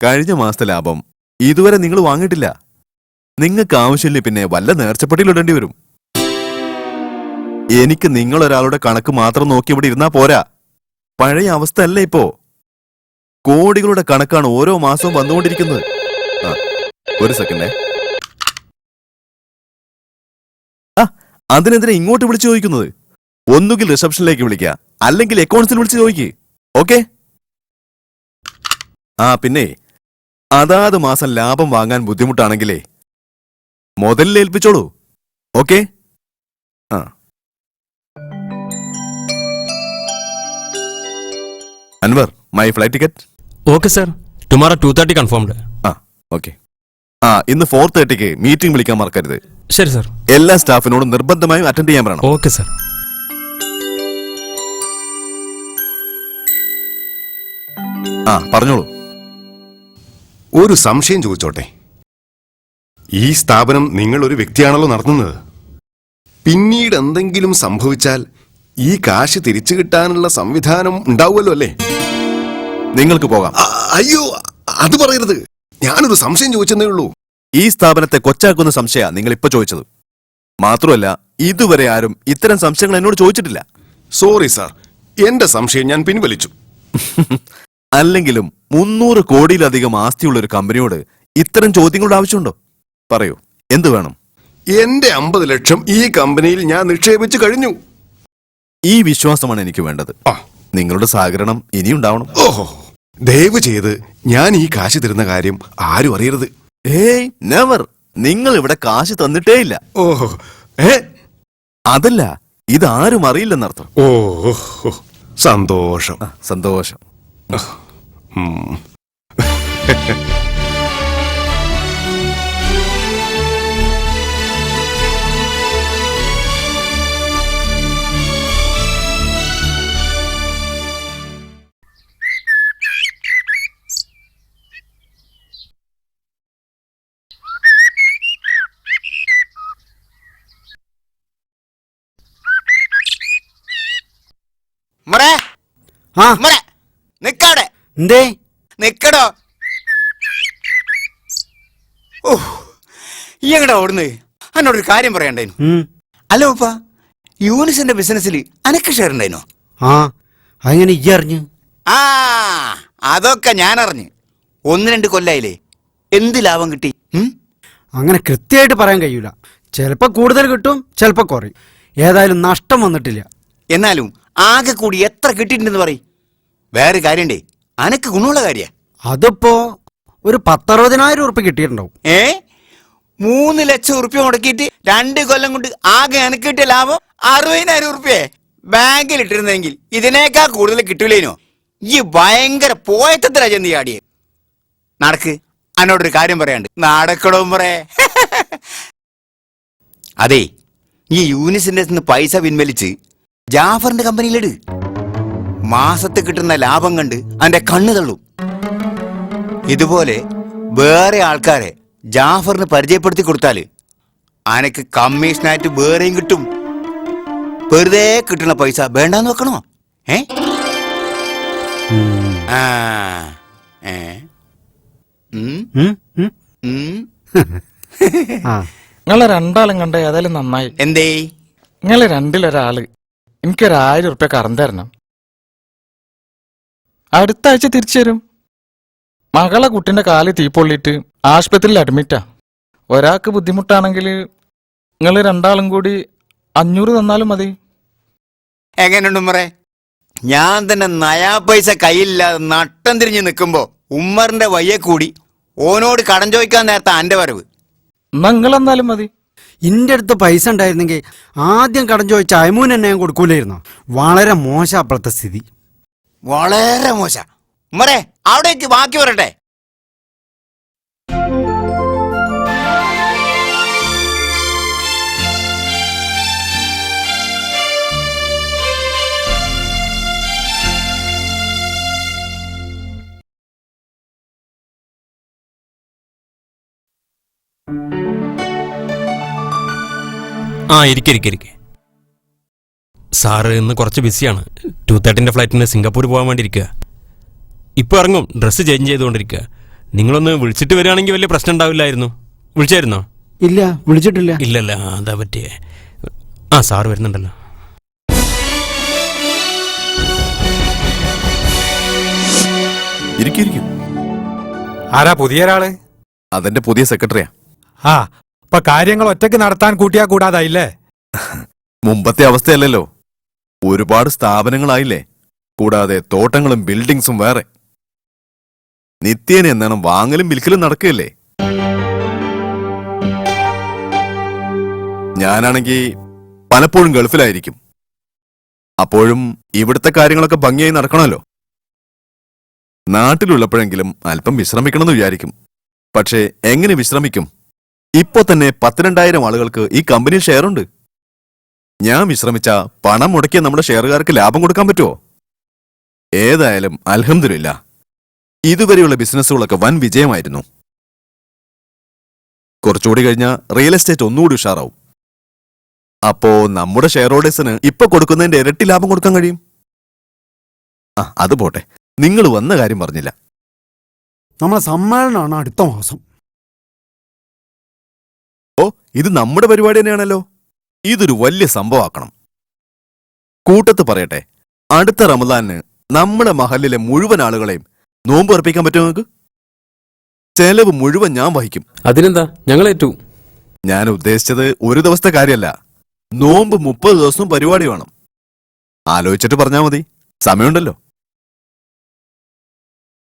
കഴിഞ്ഞ മാസത്തെ ലാഭം ഇതുവരെ നിങ്ങൾ വാങ്ങിയിട്ടില്ല. നിങ്ങൾക്ക് ആവശ്യമില്ല പിന്നെ വല്ല നേർച്ചപ്പെട്ടിയിലിടേണ്ടി വരും. എനിക്ക് നിങ്ങളൊരാളുടെ കണക്ക് മാത്രം നോക്കി ഇവിടെ ഇരുന്നാ പോരാ. പഴയ അവസ്ഥ അല്ല ഇപ്പോ? കോടികളുടെ കണക്കാണ് ഓരോ മാസവും വന്നുകൊണ്ടിരിക്കുന്നത്. ഒരു സെക്കൻഡേ ആ അതിനെന്തിനാ ഇങ്ങോട്ട് വിളിച്ചു ചോദിക്കുന്നത്? ഒന്നുകിൽ റിസപ്ഷനിലേക്ക് വിളിക്കുക അല്ലെങ്കിൽ അക്കൗണ്ട്സിൽ വിളിച്ച് ചോദിക്കേ. ഓക്കെ? ആ പിന്നെ അതാത് മാസം ലാഭം വാങ്ങാൻ ബുദ്ധിമുട്ടാണെങ്കിലേ മുതലിൽ ഏൽപ്പിച്ചോളൂ. ഓക്കെ? ആ. Anwar my flight ticket? Okay sir. Tomorrow two thirty confirmed. ആ ഓക്കെ. ആ ഇന്ന് ഫോർ തേർട്ടിക്ക് മീറ്റിംഗ് വിളിക്കാൻ മറക്കരുത്. ശരി സർ. എല്ലാ സ്റ്റാഫിനോടും നിർബന്ധമായും അറ്റൻഡ് ചെയ്യാൻ പറയണം. Okay sir. ആ പറഞ്ഞോളൂ. ഒരു സംശയം ചോദിച്ചോട്ടെ? ഈ സ്ഥാപനം നിങ്ങൾ ഒരു വ്യക്തിയാണല്ലോ നടത്തുന്നത്. പിന്നീട് എന്തെങ്കിലും സംഭവിച്ചാൽ ഈ കാശ് തിരിച്ചു കിട്ടാനുള്ള സംവിധാനം ഉണ്ടാവുമല്ലോ അല്ലേ? നിങ്ങൾക്ക് പോകാം. അയ്യോ അത് പറയരുത്. ഞാനൊരു സംശയം ചോദിച്ചതേ ഉള്ളൂ. ഈ സ്ഥാപനത്തെ കൊച്ചാക്കുന്ന സംശയ നിങ്ങൾ ഇപ്പൊ ചോദിച്ചത്. മാത്രമല്ല ഇതുവരെ ആരും ഇത്തരം സംശയങ്ങൾ എന്നോട് ചോദിച്ചിട്ടില്ല. സോറി സാർ എന്റെ സംശയം ഞാൻ പിൻവലിച്ചു. അല്ലെങ്കിലും മുന്നൂറ് കോടിയിലധികം ആസ്തിയുള്ള ഒരു കമ്പനിയോട് ഇത്തരം ചോദ്യങ്ങളുടെ ആവശ്യമുണ്ടോ? പറയൂ. എന്ത് വേണം? എന്റെ അമ്പത് ലക്ഷം ഈ കമ്പനിയിൽ ഞാൻ നിക്ഷേപിച്ചു കഴിഞ്ഞു. ഈ വിശ്വാസമാണ് എനിക്ക് വേണ്ടത്. ആ. നിങ്ങളുടെ സഹകരണം ഇനിയുണ്ടാവണം ഓഹോ. ദയവ് ചെയ്ത് ഞാൻ ഈ കാശ് തരുന്ന കാര്യം ആരും അറിയരുത്. ഏയ് നെവർ നിങ്ങൾ ഇവിടെ കാശ് തന്നിട്ടേ ഇല്ല ഓഹോ. ഏ? അതല്ല ഇതാരും അറിയില്ലെന്നർത്ഥം. ഓഹോ. സന്തോഷം. ആ, സന്തോഷം. മറേ ആ നിക്കവിടെ എന്തേ? നിക്കടോ. ഓ ഈ എങ്ങടാ ഓടുന്നത് എന്നോടൊരു കാര്യം പറയണ്ടേനു അല്ലോ ഉപ്പ യൂണിസിന്റെ ബിസിനസ്സിൽ അനക്ക് ഷെയർ ഉണ്ടായിനോ? ആ അങ്ങനെ ഈ അറിഞ്ഞു? ആ അതൊക്കെ ഞാൻ അറിഞ്ഞ് ഒന്ന് രണ്ട് കൊല്ലായില്ലേ? എന്ത് ലാഭം കിട്ടി? അങ്ങനെ കൃത്യമായിട്ട് പറയാൻ കഴിയൂല. ചിലപ്പോ കൂടുതൽ കിട്ടും ചിലപ്പോ കുറയും. ഏതായാലും നഷ്ടം വന്നിട്ടില്ല. എന്നാലും ആകെ കൂടി എത്ര കിട്ടിയിട്ടുണ്ടെന്ന് പറയും. വേറെ കാര്യണ്ടേ? അനക്ക് ഗുണമുള്ള കാര്യ. അതിപ്പോ ഒരു പത്തറുപതിനായിരം ഉറുപ്പ് കിട്ടിയിട്ടുണ്ടാവും. ഏ? മൂന്ന് ലക്ഷം ഉറുപ്പ്യ മുടക്കിയിട്ട് രണ്ട് കൊല്ലം കൊണ്ട് ആകെ എനക്ക് കിട്ടിയ ലാഭം അറുപതിനായിരം ഉറുപ്പ്യേ. ബാങ്കിൽ ഇട്ടിരുന്നെങ്കിൽ ഇതിനേക്കാൾ കൂടുതൽ കിട്ടൂലേനോ? ഈ ഭയങ്കര പോയത്തത്തിൽ ചെന്ന് ചാടിയേ നടക്ക്. അന്നോടൊരു കാര്യം പറയാണ്ട് നടക്കടോ പറേ അതെ ഈ യൂണിസിന്റെ നിന്ന് പൈസ പിൻവലിച്ച് ജാഫറിന്റെ കമ്പനിയിലിട്. മാസത്തെ കിട്ടുന്ന ലാഭം കണ്ട് അവന്റെ കണ്ണു തള്ളും. ഇതുപോലെ വേറെ ആൾക്കാരെ ജാഫറിന് പരിചയപ്പെടുത്തി കൊടുത്താൽ ആനക്ക് കമ്മീഷനായിട്ട് വേറെയും കിട്ടും. വെറുതെ കിട്ടുന്ന പൈസ വേണ്ടാന്ന് വെക്കണോ? ഏ? ആ ഏ. നിങ്ങളെ രണ്ടാളും കണ്ട ഏതായാലും നന്നായി. എന്തേ? നിങ്ങളെ രണ്ടിലൊരാൾ. എനിക്കൊരായിരം ഉറുപ്പ്യ കറന്തരണം തരണം. അടുത്ത ആഴ്ച തിരിച്ചു തരും. മകളെ കുട്ടിന്റെ കാൽ തീപ്പൊള്ളിയിട്ട് ആശുപത്രിയിൽ അഡ്മിറ്റാ ഒരാൾക്ക് ബുദ്ധിമുട്ടാണെങ്കിൽ നിങ്ങൾ രണ്ടാളും കൂടി അഞ്ഞൂറ് തന്നാലും മതി. എങ്ങനെയുണ്ട് ഉമ്മറെ? ഞാൻ തന്നെ നയാ പൈസ കയ്യില്ലാതെ നട്ടം തിരിഞ്ഞ് നിൽക്കുമ്പോ ഉമ്മറിന്റെ വയ്യെ കൂടി ഓനോട് കടം ചോദിക്കാൻ നേരത്തെ അന്റെ വരവ്. നിങ്ങൾ എന്നാലും മതി. ഇന്റെ അടുത്ത് പൈസ ഉണ്ടായിരുന്നെങ്കിൽ ആദ്യം കടം ചോദിച്ച അയമൂൻ എന്നെ ഞാൻ കൊടുക്കൂലായിരുന്നോ? വളരെ മോശം അപ്പോഴത്തെ സ്ഥിതി. വളരെ മോശ. മറെ അവിടേക്ക് ബാക്കി വരട്ടെ. ആ ഇരിക്കെ ഇരിക്കെ ഇരിക്കെ. സാറ് ഇന്ന് കുറച്ച് ബിസിയാണ്. ടു തേർട്ടിന്റെ ഫ്ലൈറ്റിന് സിംഗപ്പൂർ പോകാൻ വേണ്ടിയിരിക്കുക. ഇപ്പോൾ ഇറങ്ങും. ഡ്രസ്സ് ചേഞ്ച് ചെയ്തുകൊണ്ടിരിക്കുക. നിങ്ങളൊന്ന് വിളിച്ചിട്ട് വരികയാണെങ്കിൽ വലിയ പ്രശ്നം ഉണ്ടാവില്ലായിരുന്നു. വിളിച്ചായിരുന്നോ? ഇല്ല വിളിച്ചിട്ടില്ല. ഇല്ലല്ല അതാ പറ്റിയേ. ആ സാറ് വരുന്നുണ്ടല്ലോ. ഇരിക്കും ഇരിക്കും. ആരാ പുതിയ ഒരാൾ അതെന്റെ പുതിയ സെക്രട്ടറിയാ. ആ അപ്പൊ കാര്യങ്ങൾ ഒറ്റയ്ക്ക് നടത്താൻ കൂട്ടിയാ കൂടാതായില്ലേ? മുമ്പത്തെ അവസ്ഥയല്ലല്ലോ. ഒരുപാട് സ്ഥാപനങ്ങളായില്ലേ? കൂടാതെ തോട്ടങ്ങളും ബിൽഡിങ്സും വേറെ. നിത്യേന എന്നാണ് വാങ്ങലും വിൽക്കലും നടക്കുകയല്ലേ? ഞാനാണെങ്കിൽ പലപ്പോഴും ഗൾഫിലായിരിക്കും. അപ്പോഴും ഇവിടുത്തെ കാര്യങ്ങളൊക്കെ ഭംഗിയായി നടക്കണമല്ലോ. നാട്ടിലുള്ളപ്പോഴെങ്കിലും അല്പം വിശ്രമിക്കണമെന്ന് വിചാരിക്കും. പക്ഷേ എങ്ങനെ വിശ്രമിക്കും? ഇപ്പോ തന്നെ പത്തിരണ്ടായിരം ആളുകൾക്ക് ഈ കമ്പനിയിൽ ഷെയറുണ്ട്. ഞാൻ വിശ്രമിച്ച പണം മുടക്കിയ നമ്മുടെ ഷെയറുകാർക്ക് ലാഭം കൊടുക്കാൻ പറ്റുമോ ഏതായാലും അൽഹംദുലില്ല. ഇതുവരെയുള്ള ബിസിനസ്സുകളൊക്കെ വൻ വിജയമായിരുന്നു. കുറച്ചുകൂടി കഴിഞ്ഞാൽ റിയൽ എസ്റ്റേറ്റ് ഒന്നുകൂടി ഉഷാറാവും. അപ്പോ നമ്മുടെ ഷെയർ ഹോൾഡേഴ്സിന് ഇപ്പൊ കൊടുക്കുന്നതിന്റെ ഇരട്ടി ലാഭം കൊടുക്കാൻ കഴിയും? ആ അത് പോട്ടെ. നിങ്ങൾ വന്ന കാര്യം പറഞ്ഞില്ല. നമ്മളെ സമ്മേളനമാണ് അടുത്ത മാസം. ഓ ഇത് നമ്മുടെ പരിപാടി തന്നെയാണല്ലോ. ഇതൊരു വലിയ സംഭവമാക്കണം കൂട്ടത്ത് പറയട്ടെ അടുത്ത റമദാനിന് നമ്മുടെ മഹലിലെ മുഴുവൻ ആളുകളെയും നോമ്പ് അർപ്പിക്കാൻ പറ്റുമോ നിങ്ങൾക്ക്? ചെലവ് മുഴുവൻ ഞാൻ വഹിക്കും. അതിനെന്താ? ഞങ്ങളേറ്റു ഞാൻ ഉദ്ദേശിച്ചത് ഒരു ദിവസത്തെ കാര്യമല്ല. നോമ്പ് മുപ്പത് ദിവസവും പരിപാടി വേണം. ആലോചിച്ചിട്ട് പറഞ്ഞാൽ മതി. സമയമുണ്ടല്ലോ.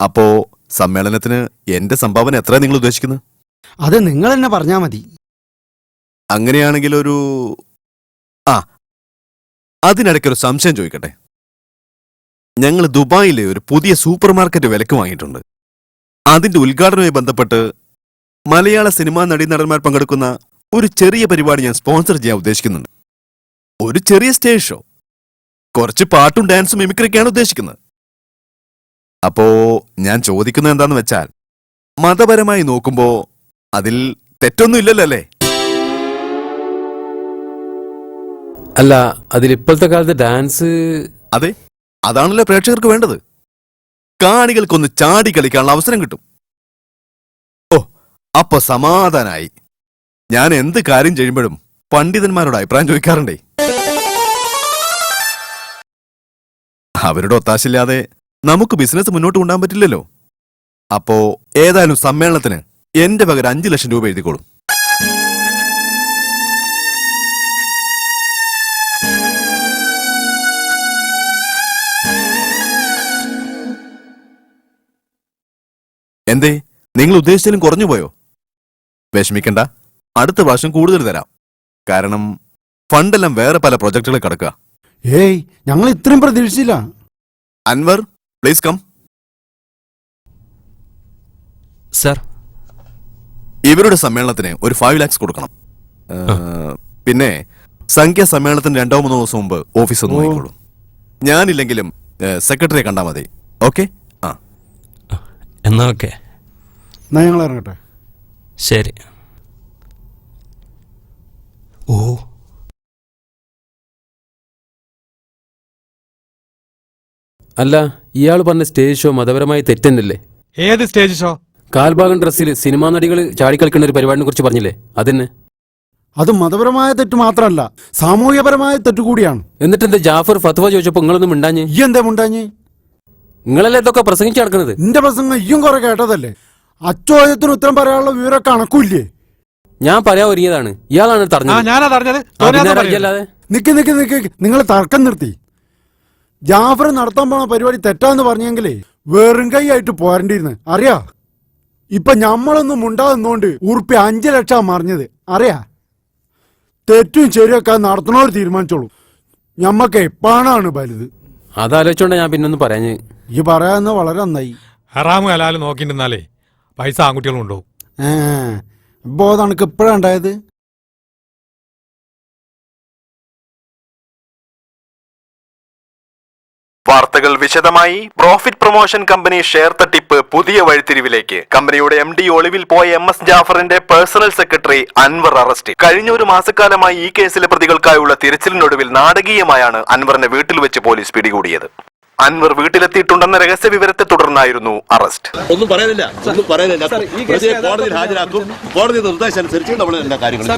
അപ്പോ സമ്മേളനത്തിന് എന്റെ സംഭാവന എത്ര നിങ്ങൾ ഉദ്ദേശിക്കുന്നത്? അത് നിങ്ങൾ തന്നെ പറഞ്ഞാ മതി. അങ്ങനെയാണെങ്കിൽ ഒരു ആ അതിനിടയ്ക്ക് ഒരു സംശയം ചോദിക്കട്ടെ. ഞങ്ങൾ ദുബായിലെ ഒരു പുതിയ സൂപ്പർ മാർക്കറ്റ് വിലക്ക് വാങ്ങിയിട്ടുണ്ട്. അതിന്റെ ഉദ്ഘാടനവുമായി ബന്ധപ്പെട്ട് മലയാള സിനിമാ നടീനടന്മാർ പങ്കെടുക്കുന്ന ഒരു ചെറിയ പരിപാടി ഞാൻ സ്പോൺസർ ചെയ്യാൻ ഉദ്ദേശിക്കുന്നുണ്ട്. ഒരു ചെറിയ സ്റ്റേജ് ഷോ. കുറച്ച് പാട്ടും ഡാൻസും മിമിക്രിയൊക്കെയാണ് ഉദ്ദേശിക്കുന്നത്. അപ്പോ ഞാൻ ചോദിക്കുന്നത് എന്താന്ന് വെച്ചാൽ മതപരമായി നോക്കുമ്പോ അതിൽ തെറ്റൊന്നും ഇല്ലല്ലോ അല്ലേ? അല്ല അതിൽ ഇപ്പോഴത്തെ കാലത്ത് ഡാൻസ് അതെ അതാണല്ലോ പ്രേക്ഷകർക്ക് വേണ്ടത്. കാണികൾക്കൊന്ന് ചാടി കളിക്കാനുള്ള അവസരം കിട്ടും. ഓ അപ്പൊ സമാധാനായി. ഞാൻ എന്ത് കാര്യം ചെയ്യുമ്പോഴും പണ്ഡിതന്മാരോട് അഭിപ്രായം ചോദിക്കാറുണ്ടേ? അവരുടെ ഒത്താശില്ലാതെ നമുക്ക് ബിസിനസ് മുന്നോട്ട് കൊണ്ടുപോകാൻ പറ്റില്ലല്ലോ. അപ്പോ ഏതായാലും സമ്മേളനത്തിന് എന്റെ പകരം അഞ്ചു ലക്ഷം രൂപ എഴുതിക്കോളും. എന്തേ? നിങ്ങൾ ഉദ്ദേശിച്ചാലും കുറഞ്ഞു പോയോ? വിഷമിക്കണ്ട. അടുത്ത പ്രാവശ്യം കൂടുതൽ തരാം. കാരണം ഫണ്ടെല്ലാം വേറെ പല പ്രൊജക്ടുകൾ കിടക്കുക. ഏയ് ഞങ്ങൾ ഇത്രയും പ്രതീക്ഷിച്ചില്ല. Anwar please come. സർ. ഇവരുടെ സമ്മേളനത്തിന് ഒരു ഫൈവ് ലാക്സ് കൊടുക്കണം. പിന്നെ സംഖ്യാ സമ്മേളനത്തിന് രണ്ടോ മൂന്നോ ദിവസം മുമ്പ് ഓഫീസ് ഒന്ന് പോയിക്കോളൂ നോക്കിക്കോളൂ ഞാനില്ലെങ്കിലും സെക്രട്ടറിയെ കണ്ടാൽ മതി. ഓക്കെ? ആ എന്നാ ഓക്കെ. എന്നാ ഞങ്ങൾ ഇറങ്ങട്ടെ? ശരി. ഓ. അല്ല ഇയാൾ പറഞ്ഞ സ്റ്റേജ് ഷോ മതപരമായി തെറ്റെന്നല്ലേ? ഏത് സ്റ്റേജ് ഷോ? കാൽഭാഗം ഡ്രസ്സിൽ സിനിമാ നടികൾ ചാടിക്കളിക്കുന്ന ഒരു പരിപാടിനെ കുറിച്ച് പറഞ്ഞില്ലേ? അതിന് അത് മതപരമായ തെറ്റ് മാത്രമല്ല സാമൂഹ്യപരമായ തെറ്റ് കൂടിയാണ്. എന്നിട്ട് എന്താ ജാഫർ ഫത്വ ചോദിച്ചപ്പോ നിങ്ങളൊന്നും മിണ്ടാഞ്ഞ്? ഈ എന്താ മുണ്ടാഞ്ഞ്? നിങ്ങളല്ലേ ഇതൊക്കെ പ്രസംഗിച്ച് നടക്കുന്നത്? എന്റെ പ്രസംഗം ഇയും കുറെ കേട്ടതല്ലേ? അച്ചോദ്യത്തിന് ഉത്തരം പറയാനുള്ള വിവരം കണക്കൂല്ലേ ഞാൻ പറയാൻ ഒരുങ്ങിയതാണ്. ഇയാളാണ് പറയരുത്. നിക്ക് നിക്ക് നിക്ക് നിങ്ങൾ തർക്കം നിർത്തി. ജാഫർ നടത്താൻ പോണ പരിപാടി തെറ്റാന്ന് പറഞ്ഞെങ്കിലേ വെറും കൈയായിട്ട് പോരണ്ടിരുന്ന് അറിയാ? ഇപ്പൊ ഞമ്മളൊന്നും ഉണ്ടാകുന്നോണ്ട് ഉറുപ്പി അഞ്ചു ലക്ഷം മറിഞ്ഞത്. അറിയാ? തെറ്റും ശരിയൊക്കെ നടത്തണോട് തീരുമാനിച്ചോളൂ. ഞമ്മക്കേ പണാണ് വലുത്? അതാലോചിച്ചോണ്ടാ ഞാൻ പിന്നൊന്ന് പറയാഞ്ഞ്. ഈ പറയാന്ന് വളരെ നന്നായി. ഹറാമ് ഹലാൽ നോക്കിയിരുന്നാലേ പൈസ ആൺകുട്ടികളും ഉണ്ടാവും ഇപ്പോ തണക്ക് ഉണ്ടായത്? വാർത്തകൾ വിശദമായി. പ്രോഫിറ്റ് പ്രൊമോഷൻ കമ്പനി ഷെയർ തട്ടിപ്പ് പുതിയ വഴിത്തിരിവിലേക്ക്. കമ്പനിയുടെ എം ഡി ഒളിവിൽ പോയ എം എസ് ജാഫറിന്റെ പേഴ്സണൽ സെക്രട്ടറി അൻവർ അറസ്റ്റ് കഴിഞ്ഞ ഒരു മാസക്കാലമായി ഈ കേസിലെ പ്രതികൾക്കായുള്ള തിരച്ചിലിനൊടുവിൽ നാടകീയമായാണ് അൻവറിനെ വീട്ടിൽ വെച്ച് പോലീസ് പിടികൂടിയത്. അൻവർ വീട്ടിലെത്തിയിട്ടുണ്ടെന്ന രഹസ്യ വിവരത്തെ തുടർന്നായിരുന്നു അറസ്റ്റ്. ഒന്നും പറയാനില്ല. ഒന്നും പറയാനില്ല. പ്രതിയെ കോടതിയിൽ ഹാജരാക്കും. കോടതി നിർദ്ദേശം അനുസരിച്ച് നമ്മൾ എല്ലാ കാര്യങ്ങളും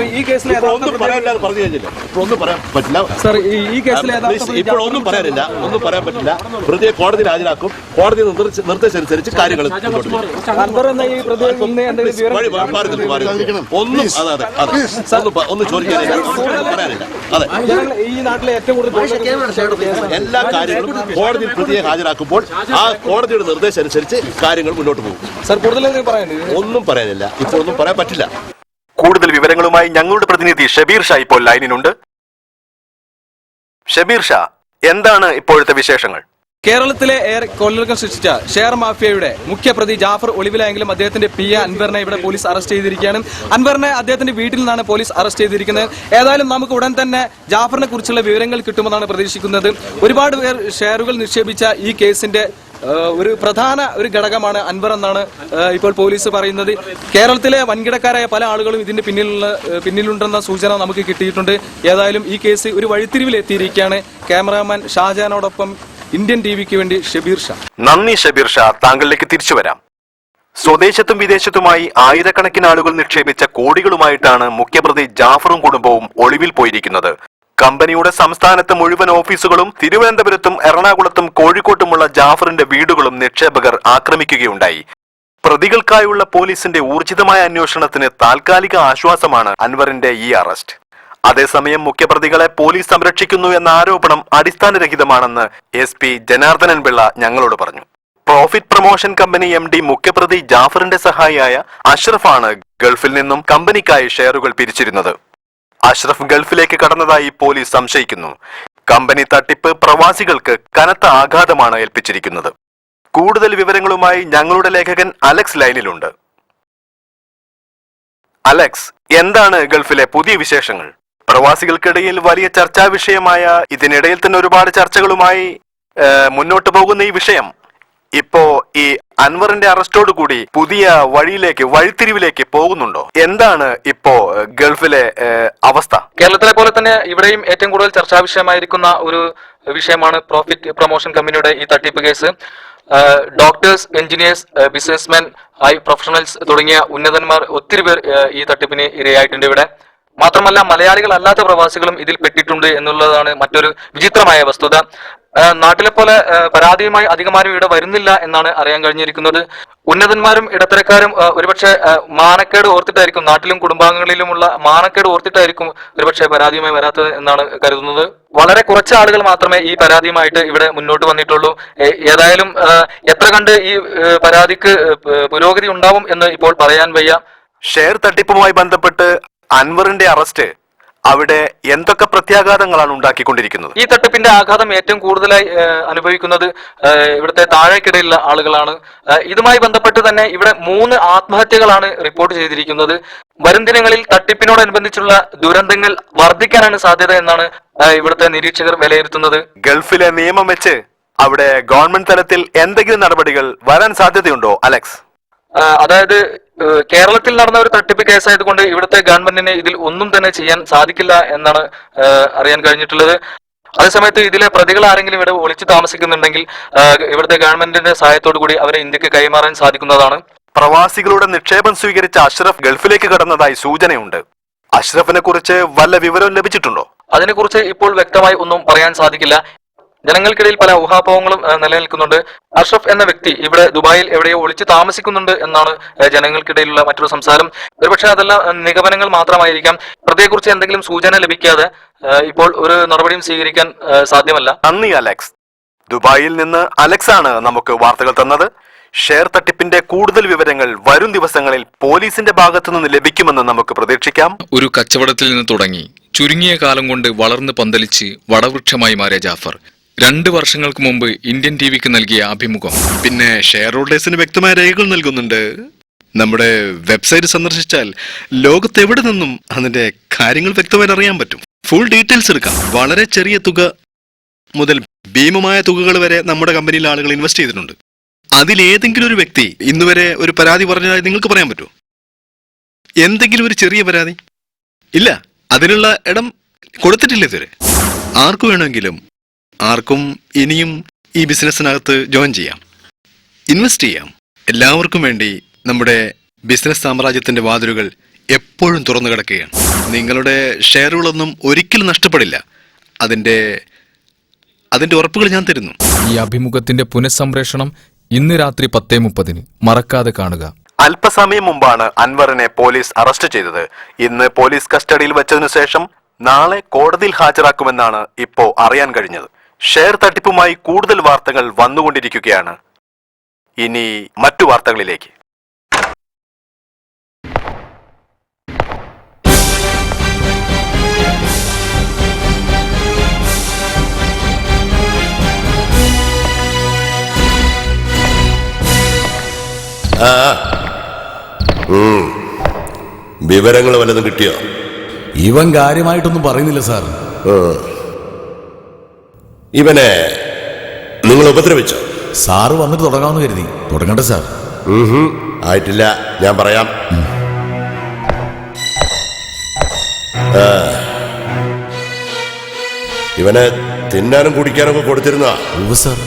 ഒന്നും പറയാനില്ല പറഞ്ഞു കഴിഞ്ഞില്ല. ഒന്നും പറയാൻ പറ്റില്ല. Please, ഇപ്പോൾ ഒന്നും പറയാനില്ല. ഒന്നും പറയാൻ പറ്റില്ല. പ്രതിയെ കോടതിയിൽ ഹാജരാക്കും. കോടതി നിർദ്ദേശ- അനുസരിച്ച് കാര്യങ്ങൾ ഒന്നും അതെ അതെ. അതെ ഒന്നും ചോദിക്കാനില്ല പറയാനില്ല. അതെ. ഈ നാട്ടിലെ ഏറ്റവും കൂടുതൽ എല്ലാ കാര്യങ്ങളും കോടതിയിൽ പ്രതിയെ ഹാജരാക്കുമ്പോൾ ആ കോടതിയുടെ നിർദ്ദേശം അനുസരിച്ച് കാര്യങ്ങൾ മുന്നോട്ട് പോകും. സർ കൂടുതൽ ഒന്നും പറയാനില്ല. ഇപ്പോൾ ഒന്നും പറയാൻ പറ്റില്ല. കൂടുതൽ വിവരങ്ങളുമായി ഞങ്ങളുടെ പ്രതിനിധി ഷബീർ ഷാ ഇപ്പോൾ ലൈനിനുണ്ട് ഷബീർ ഷാ എന്താണ് ഇപ്പോഴത്തെ വിശേഷങ്ങൾ? കേരളത്തിലെ കൊല്ലങ്ങൾ സൃഷ്ടിച്ച ഷെയർ മാഫിയയുടെ മുഖ്യപ്രതി ജാഫർ ഒളിവിലായെങ്കിലും അദ്ദേഹത്തിന്റെ പി എ അൻവറിനെ ഇവിടെ പോലീസ് അറസ്റ്റ് ചെയ്തിരിക്കുകയാണ്. അൻവറിനെ അദ്ദേഹത്തിന്റെ വീട്ടിൽ നിന്നാണ് പോലീസ് അറസ്റ്റ് ചെയ്തിരിക്കുന്നത്. ഏതായാലും നമുക്ക് ഉടൻ തന്നെ ജാഫറിനെ കുറിച്ചുള്ള വിവരങ്ങൾ കിട്ടുമെന്നാണ് പ്രതീക്ഷിക്കുന്നത്. ഒരുപാട് പേർ ഷെയറുകൾ നിക്ഷേപിച്ച ഈ കേസിന്റെ ഒരു പ്രധാന ഒരു ഘടകമാണ് അൻവർ എന്നാണ് ഇപ്പോൾ പോലീസ് പറയുന്നത്. കേരളത്തിലെ വൻകിടക്കാരായ പല ആളുകളും ഇതിന്റെ പിന്നിലുള്ള പിന്നിലുണ്ടെന്ന സൂചന നമുക്ക് കിട്ടിയിട്ടുണ്ട്. ഏതായാലും ഈ കേസ് ഒരു വഴിത്തിരിവിൽ എത്തിയിരിക്കുകയാണ് ക്യാമറാമാൻ ഷാജാനോടൊപ്പം ഇന്ത്യൻ ടി വിക്ക് വേണ്ടി ഷബീർ ഷാ. നന്ദി ഷബീർ ഷാ. താങ്കളിലേക്ക് തിരിച്ചു വരാം. സ്വദേശത്തും വിദേശത്തുമായി ആയിരക്കണക്കിന് ആളുകൾ നിക്ഷേപിച്ച കോടികളുമായിട്ടാണ് മുഖ്യപ്രതി ജാഫറും കുടുംബവും ഒളിവിൽ പോയിരിക്കുന്നത്. കമ്പനിയുടെ സംസ്ഥാനത്ത് മുഴുവൻ ഓഫീസുകളും തിരുവനന്തപുരത്തും എറണാകുളത്തും കോഴിക്കോട്ടുമുള്ള ജാഫറിന്റെ വീടുകളും നിക്ഷേപകർ ആക്രമിക്കുകയുണ്ടായി. പ്രതികൾക്കായുള്ള പോലീസിന്റെ ഊർജിതമായ അന്വേഷണത്തിന് താൽക്കാലിക ആശ്വാസമാണ് അൻവറിന്റെ ഈ അറസ്റ്റ്. അതേസമയം മുഖ്യപ്രതികളെ പോലീസ് സംരക്ഷിക്കുന്നു എന്ന ആരോപണം അടിസ്ഥാനരഹിതമാണെന്ന് എസ് പി ജനാർദ്ദനൻ പിള്ള ഞങ്ങളോട് പറഞ്ഞു. Profit promotion company M D മുഖ്യപ്രതി ജാഫറിന്റെ സഹായിയായ അഷ്റഫാണ് ഗൾഫിൽ നിന്നും കമ്പനിക്കായി ഷെയറുകൾ പിരിച്ചിരുന്നത്. അഷ്റഫ് ഗൾഫിലേക്ക് കടന്നതായി പോലീസ് സംശയിക്കുന്നു. കമ്പനി തട്ടിപ്പ് പ്രവാസികൾക്ക് കനത്ത ആഘാതമാണ് ഏൽപ്പിച്ചിരിക്കുന്നത്. കൂടുതൽ വിവരങ്ങളുമായി ഞങ്ങളുടെ ലേഖകൻ അലക്സ് ലൈനിലുണ്ട്. അലക്സ് എന്താണ് ഗൾഫിലെ പുതിയ വിശേഷങ്ങൾ? പ്രവാസികൾക്കിടയിൽ വലിയ ചർച്ചാ വിഷയമായ ഇതിനിടയിൽ തന്നെ ഒരുപാട് ചർച്ചകളുമായി മുന്നോട്ട് പോകുന്ന ഈ വിഷയം. ഇപ്പോ ഈ അൻവറിന്റെ അറസ്റ്റോട് കൂടി പുതിയ വഴിയിലേക്ക് വഴിത്തിരിവിലേക്ക് പോകുന്നുണ്ടോ? എന്താണ് ഇപ്പോ ഗൾഫിലെ അവസ്ഥ? കേരളത്തിലെ പോലെ തന്നെ ഇവിടെയും ഏറ്റവും കൂടുതൽ ചർച്ചാ വിഷയമായിരിക്കുന്ന ഒരു വിഷയമാണ് പ്രോഫിറ്റ് പ്രൊമോഷൻ കമ്പനിയുടെ ഈ തട്ടിപ്പ് case. Doctors engineers businessman I professionals തുടങ്ങിയ ഉന്നതന്മാർ ഒത്തിരി പേർ ഈ തട്ടിപ്പിന് ഇരയായിട്ടുണ്ട് ഇവിടെ. മാത്രമല്ല മലയാളികൾ അല്ലാത്ത പ്രവാസികളും ഇതിൽ പെട്ടിട്ടുണ്ട് എന്നുള്ളതാണ് മറ്റൊരു വിചിത്രമായ വസ്തുത. നാട്ടിലെ പോലെ പരാതിയുമായി അധികമാരും ഇവിടെ വരുന്നില്ല എന്നാണ് അറിയാൻ കഴിഞ്ഞിരിക്കുന്നത്. ഉന്നതന്മാരും ഇടത്തരക്കാരും ഒരുപക്ഷെ മാനക്കേട് ഓർത്തിട്ടായിരിക്കും നാട്ടിലും കുടുംബാംഗങ്ങളിലുമുള്ള മാനക്കേട് ഓർത്തിട്ടായിരിക്കും ഒരുപക്ഷെ പരാതിയുമായി വരാത്തത് എന്നാണ് കരുതുന്നത്. വളരെ കുറച്ച് ആളുകൾ മാത്രമേ ഈ പരാതിയുമായിട്ട് ഇവിടെ മുന്നോട്ട് വന്നിട്ടുള്ളൂ. ഏതായാലും എത്ര കണ്ട് ഈ പരാതിക്ക് പുരോഗതി ഉണ്ടാവും എന്ന് ഇപ്പോൾ പറയാൻ വയ്യ. ഷെയർ തട്ടിപ്പുമായി ബന്ധപ്പെട്ട് അൻവറിന്റെ അറസ്റ്റ് അവിടെ എന്തൊക്കെ പ്രത്യാഘാതങ്ങളാണ് ഉണ്ടാക്കിക്കൊണ്ടിരിക്കുന്നത്? ഈ തട്ടിപ്പിന്റെ ആഘാതം ഏറ്റവും കൂടുതലായി അനുഭവിക്കുന്നത് ഇവിടുത്തെ താഴേക്കിടയിലുള്ള ആളുകളാണ്. ഇതുമായി ബന്ധപ്പെട്ട് തന്നെ ഇവിടെ മൂന്ന് ആത്മഹത്യകളാണ് റിപ്പോർട്ട് ചെയ്തിരിക്കുന്നത്. വരും ദിനങ്ങളിൽ തട്ടിപ്പിനോടനുബന്ധിച്ചുള്ള ദുരന്തങ്ങൾ വർദ്ധിക്കാനാണ് സാധ്യത എന്നാണ് ഇവിടുത്തെ നിരീക്ഷകർ വിലയിരുത്തുന്നത്. ഗൾഫിലെ നിയമം വെച്ച് അവിടെ ഗവൺമെന്റ് തലത്തിൽ എന്തെങ്കിലും നടപടികൾ വരാൻ സാധ്യതയുണ്ടോ അലക്സ്? അതായത് കേരളത്തിൽ നടന്ന ഒരു തട്ടിപ്പ് കേസായതുകൊണ്ട് ഇവിടുത്തെ ഗവൺമെന്റിന് ഇതിൽ ഒന്നും തന്നെ ചെയ്യാൻ സാധിക്കില്ല എന്നാണ് അറിയാൻ കഴിഞ്ഞിട്ടുള്ളത്. അതേസമയത്ത് ഇതിലെ പ്രതികൾ ആരെങ്കിലും ഇവിടെ ഒളിച്ചു താമസിക്കുന്നുണ്ടെങ്കിൽ ഇവിടുത്തെ ഗവൺമെന്റിന്റെ സഹായത്തോടു കൂടി അവരെ ഇന്ത്യയ്ക്ക് കൈമാറാൻ സാധിക്കുന്നതാണ്. പ്രവാസികളുടെ നിക്ഷേപം സ്വീകരിച്ച അഷ്റഫ് ഗൾഫിലേക്ക് കടന്നതായി സൂചനയുണ്ട്. അഷ്റഫിനെ കുറിച്ച് വല്ല വിവരവും ലഭിച്ചിട്ടുണ്ടോ? അതിനെക്കുറിച്ച് ഇപ്പോൾ വ്യക്തമായി ഒന്നും പറയാൻ സാധിക്കില്ല. ജനങ്ങൾക്കിടയിൽ പല ഊഹാപോഹങ്ങളും ഏഹ്, നിലനിൽക്കുന്നുണ്ട്. അഷ്റഫ് എന്ന വ്യക്തി ഇവിടെ ദുബായിൽ എവിടെയോ ഒളിച്ച് താമസിക്കുന്നുണ്ട് എന്നാണ് ജനങ്ങൾക്കിടയിലുള്ള മറ്റൊരു സംസാരം. ഒരുപക്ഷെ അതെല്ലാം നിഗമനങ്ങൾ മാത്രമായിരിക്കാം. പ്രതിയെക്കുറിച്ച് എന്തെങ്കിലും സൂചന ലഭിക്കാതെ ഇപ്പോൾ ഒരു നടപടിയും സ്വീകരിക്കാൻ സാധ്യമല്ല. നന്ദി അലക്സ്. ദുബായിൽ നിന്ന് അലക്സ് ആണ് നമുക്ക് വാർത്തകൾ തന്നത്. ഷെയർ തട്ടിപ്പിന്റെ കൂടുതൽ വിവരങ്ങൾ വരും ദിവസങ്ങളിൽ പോലീസിന്റെ ഭാഗത്തു നിന്ന് ലഭിക്കുമെന്ന് നമുക്ക് പ്രതീക്ഷിക്കാം. ഒരു കച്ചവടത്തിൽ നിന്ന് തുടങ്ങി. ചുരുങ്ങിയ കാലം കൊണ്ട് വളർന്ന് പന്തലിച്ച് വടവൃക്ഷമായി മാറിയ ജാഫർ. രണ്ട് വർഷങ്ങൾക്ക് മുമ്പ് ഇന്ത്യൻ ടിവിക്ക് നൽകിയ അഭിമുഖം. പിന്നെ ഷെയർ ഹോൾഡേഴ്സിന് വ്യക്തമായ രേഖകൾ നൽകുന്നുണ്ട്. നമ്മുടെ വെബ്സൈറ്റ് സന്ദർശിച്ചാൽ ലോകത്ത് എവിടെ നിന്നും അതിന്റെ കാര്യങ്ങൾ വ്യക്തമായി അറിയാൻ പറ്റും. ഫുൾ ഡീറ്റെയിൽസ് എടുക്കാം. വളരെ ചെറിയ തുക മുതൽ ഭീമമായ തുകകൾ വരെ നമ്മുടെ കമ്പനിയിൽ ആളുകൾ ഇൻവെസ്റ്റ് ചെയ്തിട്ടുണ്ട്. അതിലേതെങ്കിലും ഒരു വ്യക്തി ഇന്നുവരെ ഒരു പരാതി പറഞ്ഞതായി നിങ്ങൾക്ക് പറയാൻ പറ്റുമോ? എന്തെങ്കിലും ഒരു ചെറിയ പരാതി? ഇല്ല. അതിനുള്ള ഇടം കൊടുത്തിട്ടില്ല ഇതുവരെ. ആർക്കു വേണമെങ്കിലും ആർക്കും ഇനിയും ഈ ബിസിനസ്സിനകത്ത് ജോയിൻ ചെയ്യാം. ഇൻവെസ്റ്റ് ചെയ്യാം. എല്ലാവർക്കും വേണ്ടി നമ്മുടെ ബിസിനസ് സാമ്രാജ്യത്തിന്റെ വാതിലുകൾ എപ്പോഴും തുറന്നു കിടക്കുകയാണ്. നിങ്ങളുടെ ഷെയറുകളൊന്നും ഒരിക്കലും നഷ്ടപ്പെടില്ല. അതിന്റെ അതിന്റെ ഉറപ്പുകൾ ഞാൻ തരുന്നു. ഈ അഭിമുഖത്തിന്റെ പുനഃസംപ്രേഷണം ഇന്ന് രാത്രി പത്തേ മുപ്പതിന്. മറക്കാതെ കാണുക. അല്പസമയം മുമ്പാണ് അൻവറിനെ പോലീസ് അറസ്റ്റ് ചെയ്തത്. ഇന്ന് പോലീസ് കസ്റ്റഡിയിൽ വെച്ചതിനു ശേഷം നാളെ കോടതിയിൽ ഹാജരാക്കുമെന്നാണ് ഇപ്പോ അറിയാൻ കഴിഞ്ഞത്. ഷെയർ തട്ടിപ്പുമായി കൂടുതൽ വാർത്തകൾ വന്നുകൊണ്ടിരിക്കുകയാണ്. ഇനി മറ്റു വാർത്തകളിലേക്ക്. വിവരങ്ങൾ വല്ലതും കിട്ടിയോ? ഇവൻ കാര്യമായിട്ടൊന്നും പറയുന്നില്ല സാർ. ഇവനെ നിങ്ങൾ ഉപദ്രവിച്ചോ? സാറ് വന്നിട്ട് തുടങ്ങാമെന്ന് കരുതി. തുടങ്ങട്ടെ സാർ. ആയിട്ടില്ല. ഞാൻ പറയാം. ഇവനെ തിന്നാനും കുടിക്കാനും ഒക്കെ കൊടുത്തിരുന്ന ജാഫറിന് സാർ.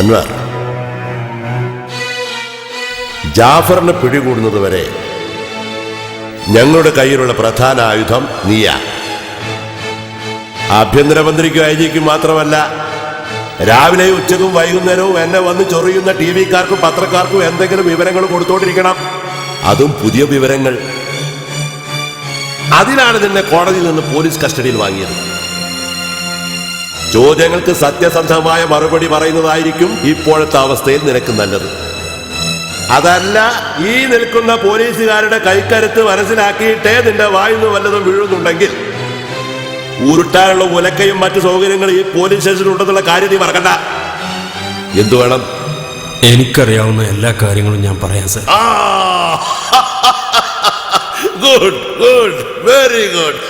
അൻവർ ജാഫറിനെ പിടികൂടുന്നത് വരെ ഞങ്ങളുടെ കയ്യിലുള്ള പ്രധാന ആയുധം നീയാ. ആഭ്യന്തരമന്ത്രിക്കും ഐ ജിക്കും മാത്രമല്ല രാവിലെ ഉച്ചക്കും വൈകുന്നേരവും എന്നെ വന്ന് ചൊറിയുന്ന ടി വിക്കാർക്കും പത്രക്കാർക്കും എന്തെങ്കിലും വിവരങ്ങൾ കൊടുത്തോണ്ടിരിക്കണം. അതും പുതിയ വിവരങ്ങൾ. അതിനാണ് നിന്നെ കോടതിയിൽ നിന്ന് പോലീസ് കസ്റ്റഡിയിൽ വാങ്ങിയത്. ചോദ്യങ്ങൾക്ക് സത്യസന്ധമായ മറുപടി പറയുന്നതായിരിക്കും ഇപ്പോഴത്തെ അവസ്ഥയിൽ നിനക്ക് നല്ലത്. അതല്ല ഈ നിൽക്കുന്ന പോലീസുകാരുടെ കൈക്കരുത്ത് മനസ്സിലാക്കിയിട്ടേ നിന്റെ വായുന്നു വല്ലതും വീഴുന്നുണ്ടെങ്കിൽ ഉരുട്ടാനുള്ള ഉലക്കയും മറ്റു സൗകര്യങ്ങളും ഈ പോലീസ് സ്റ്റേഷനിൽ ഉണ്ടെന്നുള്ള കാര്യം നീ മറക്കണ്ട. എന്തു വേണം? എനിക്കറിയാവുന്ന എല്ലാ കാര്യങ്ങളും ഞാൻ പറയാം sir. Good good very good